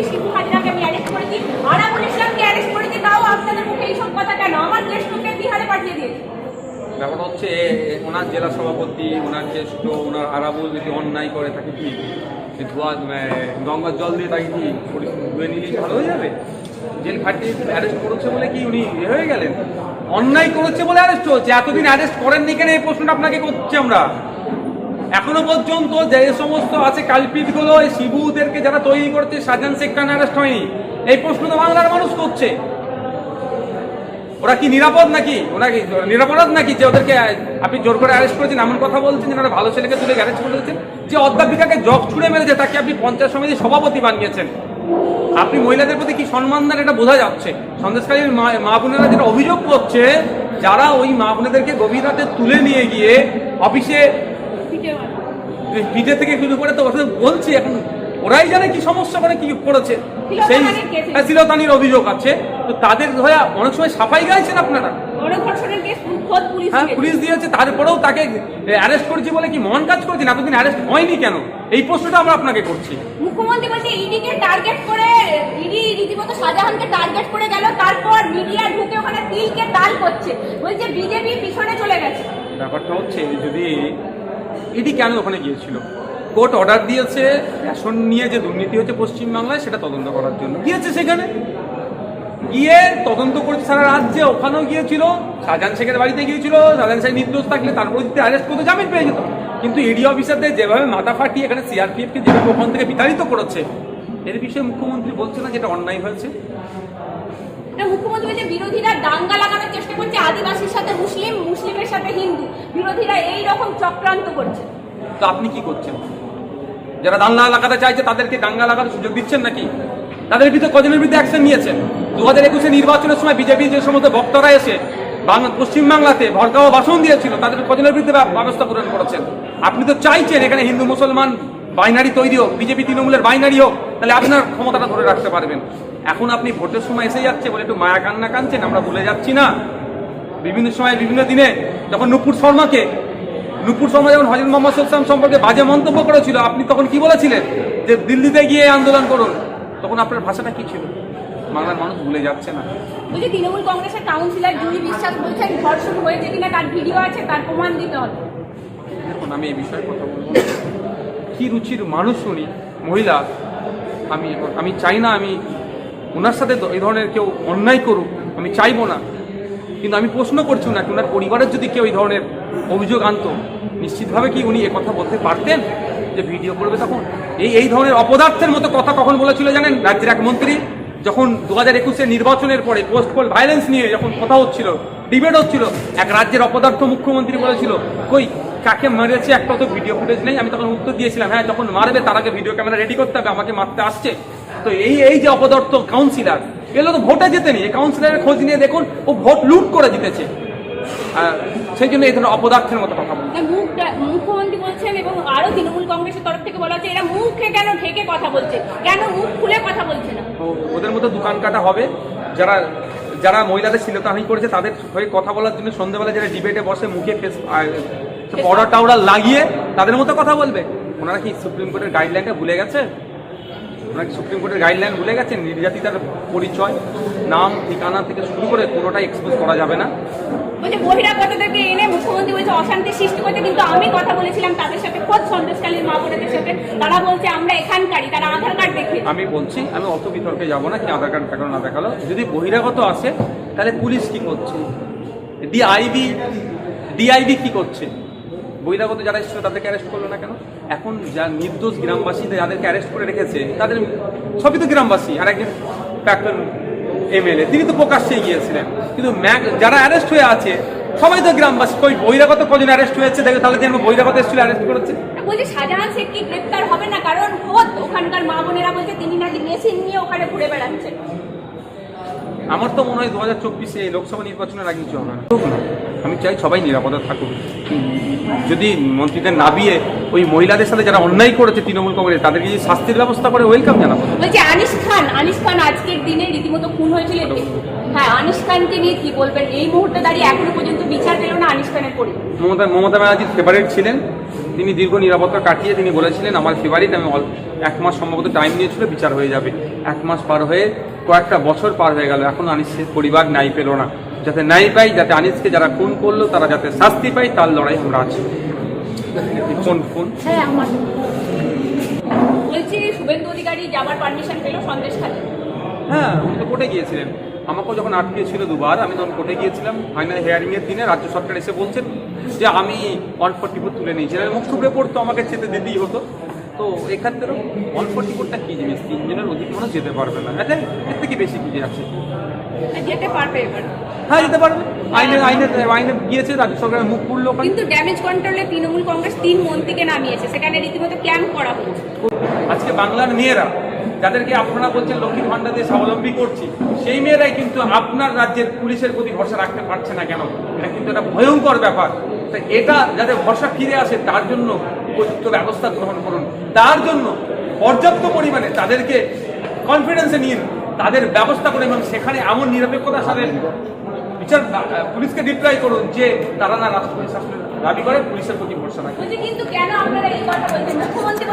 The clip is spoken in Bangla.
আমি অ্যারেস্ট করেছি। অ্যারেস্ট তাও আপনাদের মুখে কথা কেন? আমার বিহারে পাঠিয়ে দিয়েছে? হচ্ছে ওনার জেলা সভাপতি, ওনার জ্যেষ্ঠ, ওনার আরাবুল যদি অন্যায় করে, তাকে কি ধোয়া গঙ্গার জল দিয়ে তাকে কি ধুয়ে নিলেই ভালো হয়ে যাবে? জেল খাটিয়ে অ্যারেস্ট করেছে বলে কি উনি এ হয়ে গেলেন? অন্যায় করেছে বলে অ্যারেস্ট হচ্ছে এতদিন অ্যারেস্ট করেননি কেন? এই প্রশ্নটা আপনাকে করছি আমরা। এখনও পর্যন্ত যে সমস্ত আছে কালপিটগুলো এই শিবুদেরকে যারা তৈরি করছে, সাজান শেখ কেন অ্যারেস্ট হয়নি। এই প্রশ্ন তো বাংলার মানুষ করছে। ওরা কি নিরাপদ নাকি? ওরা কি নিরাপরাধ নাকি যে ওদেরকে আপনি জোর করে অ্যারেস্ট করেছেন? এমন কথা বলছেন ওরা ভালো ছেলেকে তুলে অ্যারেস্ট করে দিয়েছেন। যে অধ্যাপিকাকে জগ ছুড়ে মেরেছে, তাকে আপনি পঞ্চায়েত সমিতির সভাপতি বানিয়েছেন। আপনি মহিলাদের প্রতি কি সম্মান দেন? এটা বোঝা যাচ্ছে। সন্দেশকারীর মা মা বোনেরা যেটা অভিযোগ করছে, যারা ওই মা বোনেদেরকে গভীর রাতে তুলে নিয়ে গিয়ে অফিসে পিঠে থেকে শুরু করে তো ওরা বলছি এখন ওরাই জানে কি সমস্যা করে কি করেছে। সেই এ। হ্যাঁ, অভিযোগ আছে। তো তাদের ধরে অনেক সময় সাফাই গাইছেন আপনারা। হ্যাঁ। পুলিশ দিয়েছে তারপরেও তাকে অ্যারেস্ট করেছি বলে কি মন কাজ করেছেন? এতদিন অ্যারেস্ট হয়নি কেন? এই প্রশ্নটা আমরা আপনাকে করছি। মুখ্যমন্ত্রী বলছে ইডিকে টার্গেট করে ইডি রীতিমতো শাহজাহানকে টার্গেট করে গেল তারপর মিডিয়া ঢুকে ওখানে তিলকে তাল করছে। বলছে বিজেপি পিছনে চলে গেছে। ব্যাপারটা হচ্ছে যদি ইডি কেন ওখানে গিয়েছিল? কোর্ট অর্ডার দিয়েছে, রেশন নিয়ে যে দুর্নীতি হচ্ছে পশ্চিমবাংলায়, সেটা তদন্ত করার জন্য। গিয়েছে সেখানে। গিয়ে তদন্ত করেছে সারা রাজ্যে, ওখানেও গিয়েছিল। শাহজাহান শেখের বাড়িতে গিয়েছিল। শাহজাহান শেখ নির্দোষ থাকলে তারপরে যদি অ্যারেস্ট করতে, জামিন পেয়ে যেত। কিন্তু ইডি অফিসারদের যেভাবে মাথা ফাটিয়ে এখানে সিআরপিএফকে যেভাবে ওখান থেকে বিতাড়িত করেছে, এর বিষয়ে মুখ্যমন্ত্রী বলছে না যেটা অন্যায় হয়েছে? এটা মুখ্যমন্ত্রী বিরোধীরা দাঙ্গা লাগানোর চেষ্টা করছে, আদিবাসীর সাথে মুসলিম, মুসলিমের সাথে হিন্দু। বিরোধীরা এই রকম চক্রান্ত করছে। তো আপনি কি করছেন? যারা দাঙ্গা লাগাতে চাইছে, তাদেরকে দাঙ্গা লাগানোর সুযোগ দিচ্ছেন নাকি? তাদের বিরুদ্ধে কজনের বিরুদ্ধে অ্যাকশন নিয়েছেন? দু হাজার একুশে নির্বাচনের সময় বিজেপি যে সমস্ত বক্তারা এসে বাংলা পশ্চিমবাংলাতে ভরকাও ভাষণ দিয়েছিল, তাদের কজনের বিরুদ্ধে ব্যবস্থা গ্রহণ করেছেন? আপনি তো চাইছেন এখানে হিন্দু, মুসলমান বাইনারি তৈরি হোক, বিজেপি তৃণমূলের বাইনারি হোক, তাহলে আপনার ক্ষমতাটা ধরে রাখতে পারবেন। এখন আপনি ভোটের সময় এসে যাচ্ছে বলে একটু মায়া কান্না কাঁদছেন আমরা ভুলে যাচ্ছি না। বিভিন্ন সময় বিভিন্ন দিনে যখন নুপুর শর্মাকে নুপুর শর্মা যখন হজরত মোহাম্মদ সাল্লাম সম্পর্কে বাজে মন্তব্য করেছিল আপনি তখন কি বলেছিলেন? যে দিল্লিতে গিয়ে আন্দোলন করুন। তখন আপনার ভাষাটা কি ছিল? বাংলার মানুষ ভুলে যাচ্ছে না। বলছে তৃণমূল কংগ্রেসের কাউন্সিলর জুড়ি বিশ্বাস বলছেন ধর্ষণ হয়েছে কিনা তার ভিডিও আছে তার প্রমাণ দিতে হবে। দেখুন আমি এই বিষয়ে কথা বলব কি রুচির মানুষ উনি মহিলা। আমি আমি চাই না আমি ওনার সাথে এই ধরনের কেউ অন্যায় করুক, আমি চাইব না। কিন্তু আমি প্রশ্ন করছি না ওনার পরিবারের যদি কেউ এই ধরনের অভিযোগ আনতো, নিশ্চিতভাবে কি উনি কথা বলতে পারতেন যে ভিডিও করবে তখন? এই এই ধরনের অপদার্থের মতো কথা কখন বলেছিল জানেন? রাজ্যের এক মন্ত্রী যখন দু হাজার একুশে নির্বাচনের পরে পোস্ট পোল ভায়োলেন্স নিয়ে যখন কথা হচ্ছিল ডিবেট হচ্ছিল, এক রাজ্যের অপদার্থ মুখ্যমন্ত্রী বলেছিল, কই, কাকে মেরেছে? একটা তো ভিডিও ফুটেজ নেই। আমি তখন উত্তর দিয়েছিলাম হ্যাঁ যখন মারবে তার আগে ভিডিও ক্যামেরা রেডি করতে হবে, আমাকে মারতে আসছে। তো এই এই যে অপদার্থ কাউন্সিলার এগুলো তো ভোটে জেতেনি। এই কাউন্সিলারের খোঁজ নিয়ে দেখুন ও ভোট লুট করে জিতেছে। সেই জন্য এই ধরনের অপদার্থের মতো কথা বলছে। মুখ্যমন্ত্রী বলছেন এবং আরও তৃণমূল কংগ্রেসের তরফ থেকে বলা হচ্ছে এরা মুখে কেন ঢেকে কথা বলছে? কেন মুখ খুলে কথা বলছে না? ওদের মধ্যে দোকান কাটা হবে। যারা যারা মহিলাদের শ্লীলতাহানি করেছে তাদের হয়ে কথা বলার জন্য সন্ধ্যেবেলা যারা ডিবেটে বসে মুখে ফেস পড়া টাওড়া লাগিয়ে তাদের মতো কথা বলবে। ওনারা কি সুপ্রিম কোর্টের গাইডলাইনটা ভুলে গেছে? ওনারা কি সুপ্রিম কোর্টের গাইডলাইন ভুলে গেছেন নির্যাতিতার পরিচয় নাম ঠিকানা থেকে শুরু করে কোনোটাই এক্সপোজ করা যাবে না। বলছে বহিরাগতদেরকে এনে মুখ্যমন্ত্রী বলছে অশান্তি সৃষ্টি করতে কিন্তু আমি কথা বলেছিলাম তাদের সাথে খোদ সন্দেশকালীর মা বোনেদের সাথে। তারা বলছে আমরা এখানকারই তারা আধার কার্ড দেখে। আমি বলছি আমি অত বিতর্কে যাব না কি আধার কার্ড দেখাল না দেখাল। যদি বহিরাগত আসে তাহলে পুলিশ কি করছে? ডিআইবি ডিআইবি কি করছে? বহিরাগত যারা এসেছিল, তাদেরকে অ্যারেস্ট করল না কেন? এখন যা নির্দোষ গ্রামবাসীদের যাদেরকে অ্যারেস্ট করে রেখেছে, তাদের সবই তো গ্রামবাসী, আর একজন প্রাক্তন এমএলএ তিনি তো প্রকাশ্যে গিয়েছিলেন। কিন্তু ম্যাক যারা অ্যারেস্ট হয়ে আছে, সবাই তো গ্রামবাসী। কই, বহিরাগত কজন অ্যারেস্ট হয়েছে? দেখে, তাহলে যেন বহিরাগত এসেছিল অ্যারেস্ট করেছে। বলছে, শাহজাহান শেখ কি গ্রেপ্তার হবে না? কারণ ওখানকার মা বোনেরা বলছে, তিনি নাকি মেশিন নিয়ে ওখানে ঘুরে বেড়াচ্ছেন আমার তো মনে হয় দু হাজার চব্বিশে লোকসভা নির্বাচনের আগে কিছু হবে। আমি চাই সবাই নিরাপদে থাকুক। যদি মন্ত্রীদের নাবিয়ে ওই মহিলাদের সাথে যারা অন্যায় করেছে তৃণমূল কংগ্রেস তাদেরকে যদি শাস্তির ব্যবস্থা করে ওয়েলকাম জানাব। বলছে আনিস খান আনিস খান আজকের দিনে রীতিমতো খুন হয়েছিল হ্যাঁ আনিস খানকে নিয়ে কি বলবেন? এই মুহূর্তে দাঁড়িয়ে এখনও পর্যন্ত বিচার পেল না আনিস খানের পরিবার। মমতা মমতা ব্যানার্জির ফেভারিট ছিলেন। তিনি দীর্ঘ নিরাপত্তা কাটিয়ে তিনি বলেছিলেন আমার ফেভারিট আমি এক মাস সম্ভবত টাইম নিয়েছিল বিচার হয়ে যাবে। এক মাস পার হয়ে কয়েকটা বছর পার হয়ে গেল এখন আনিসের পরিবার ন্যায় পেল না। যাতে ন্যায় পাই যাতে আনিসকে যারা খুন করল তারা যাতে শাস্তি পায় তার লড়াই আমরা আছি। Phone phone? হ্যাঁ আমার বলছি শুভেন্দু অধিকারী যাবার পারমিশন পেল সন্দেশ হ্যাঁ উনি তো কোর্টে গিয়েছিলেন। আমাকেও যখন দুবার আমি তখন কোর্টে গিয়েছিলাম। ফাইনাল হিয়ারিং এর দিনে রাজ্য সরকার এসে বলছেন যে আমি ওয়ান ফোর্টি ফোর তুলে নিয়েছিলাম মুখ পড়তো আমাকে চেতে দিতেই হতো। তো এক্ষেত্রেও ওয়ান ফোর্টি ফোরটা কী জিনিস? তিনজনের অধিক মানুষ যেতে পারবে না। এটা এর থেকে বেশি কী আছে? যেতে পারবে এবার। হ্যাঁ যেতে পারবে। আইনে আইনে আইনে গিয়েছে রাজ্য সরকারের মুখ ওখানে। কিন্তু ড্যামেজ কন্ট্রোলে তৃণমূল কংগ্রেস তিন মন্ত্রীকে নামিয়েছে। সেখানে রীতিমতো ক্যাম্প করা হচ্ছে। আজকে বাংলার মেয়েরা যাদেরকে আপনারা বলছেন লক্ষ্মীর ভান্ডার দিয়ে স্বাবলম্বী করছি সেই মেয়েরাই কিন্তু আপনার রাজ্যের পুলিশের প্রতি ভরসা রাখতে পারছে না কেন? এটা কিন্তু একটা ভয়ঙ্কর ব্যাপার। এটা যাতে ভরসা ফিরে আসে তার জন্য উপযুক্ত ব্যবস্থা গ্রহণ করুন। তার জন্য পর্যাপ্ত পরিমাণে তাদেরকে কনফিডেন্সে নিন তাদের ব্যবস্থা করে এবং সেখানে এমন নিরপেক্ষতার সাথে বিচার পুলিশকে রিপ্লাই করুন যে তারা না রাষ্ট্রপতি শাসনের দাবি করে, পুলিশের প্রতি ভরসা রাখে। কিন্তু কেন আপনারা এই কথা বলছেন? মুখ্যমন্ত্রী